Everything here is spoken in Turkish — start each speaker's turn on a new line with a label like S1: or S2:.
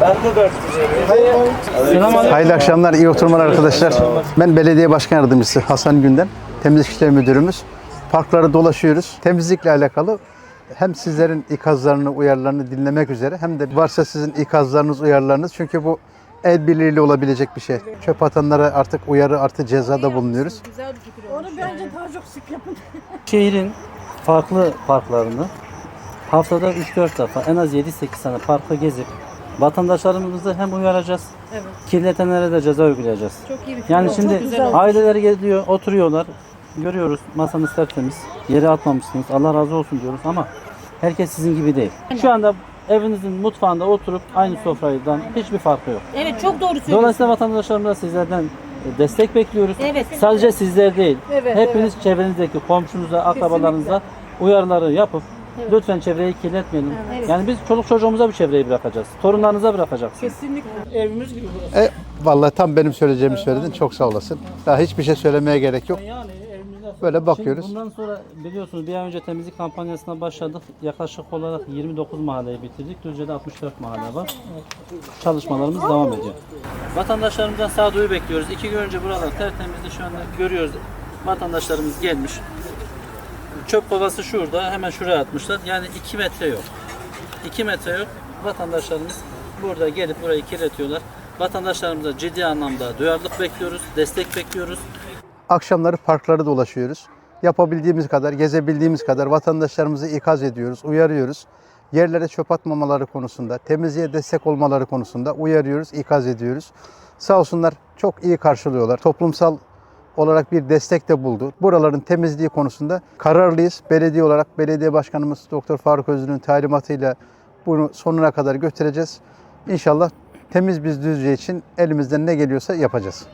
S1: Ben de 4 lira.
S2: Hayırlı akşamlar, iyi oturmalar arkadaşlar. Ben belediye başkan yardımcısı Hasan Günden, temizlik işleri müdürümüz. Parkları dolaşıyoruz. Temizlikle alakalı hem sizlerin ikazlarını, uyarılarını dinlemek üzere hem de varsa sizin ikazlarınız, uyarılarınız. Çünkü bu el birliğiyle olabilecek bir şey. Çöp atanlara artık uyarı artı cezada bulunuyoruz.
S3: Güzel bir fikir
S4: Onu bence daha çok sık yapın.
S1: Şehrin farklı parklarını haftada 3-4 defa en az 7-8 tane parkta gezip vatandaşlarımızı hem uyaracağız,
S3: Evet.
S1: kirletenlere de ceza uygulayacağız.
S3: Çok iyi bir fikir.
S1: Yani şimdi
S3: güzel olmuş.
S1: aileleri geliyor, oturuyorlar. Görüyoruz masanız tertemiz. Yere atmamışsınız. Allah razı olsun diyoruz ama herkes sizin gibi değil. Şu anda evinizin mutfağında oturup aynı sofradan hiçbir farkı yok.
S3: Evet çok doğru söylüyorsun.
S1: Dolayısıyla vatandaşlarımıza sizlerden destek bekliyoruz.
S3: Evet.
S1: Sadece sizler değil.
S4: Evet,
S1: hepiniz çevrenizdeki komşunuza, akrabalarınıza uyarıları yapıp lütfen çevreyi kirletmeyelim.
S3: Evet.
S1: Yani biz çoluk çocuğumuza bir çevreyi bırakacağız. Torunlarınıza bırakacaksınız.
S3: Kesinlikle.
S4: Evimiz gibi burası.
S2: E, vallahi tam benim söyleyeceğimi söyledin. Çok sağ olasın. Daha hiçbir şey söylemeye gerek yok.
S4: Yani evimizde
S2: Böyle bakıyoruz.
S1: Şimdi bundan sonra biliyorsunuz bir ay önce temizlik kampanyasına başladık. Yaklaşık olarak 29 mahalleyi bitirdik. Düzce'de 64 mahalle var. Çalışmalarımız devam ediyor. Vatandaşlarımızdan sağduyu bekliyoruz. İki gün önce buralar tertemizdi. Şu anda görüyoruz. Vatandaşlarımız gelmiş. Çöp kovası şurada. Hemen şuraya atmışlar. Yani 2 metre yok. 2 metre yok. Vatandaşlarımız burada gelip burayı kirletiyorlar. Vatandaşlarımıza ciddi anlamda duyarlılık bekliyoruz. Destek bekliyoruz.
S2: Akşamları parkları dolaşıyoruz. Yapabildiğimiz kadar, gezebildiğimiz kadar vatandaşlarımızı ikaz ediyoruz, uyarıyoruz. Yerlere çöp atmamaları konusunda, temizliğe destek olmaları konusunda uyarıyoruz, ikaz ediyoruz. Sağ olsunlar çok iyi karşılıyorlar. Toplumsal olarak bir destek de buldu. Buraların temizliği konusunda kararlıyız. Belediye olarak belediye başkanımız Doktor Faruk Özlü'nün talimatıyla bunu sonuna kadar götüreceğiz. İnşallah temiz biz Düzce için elimizden ne geliyorsa yapacağız.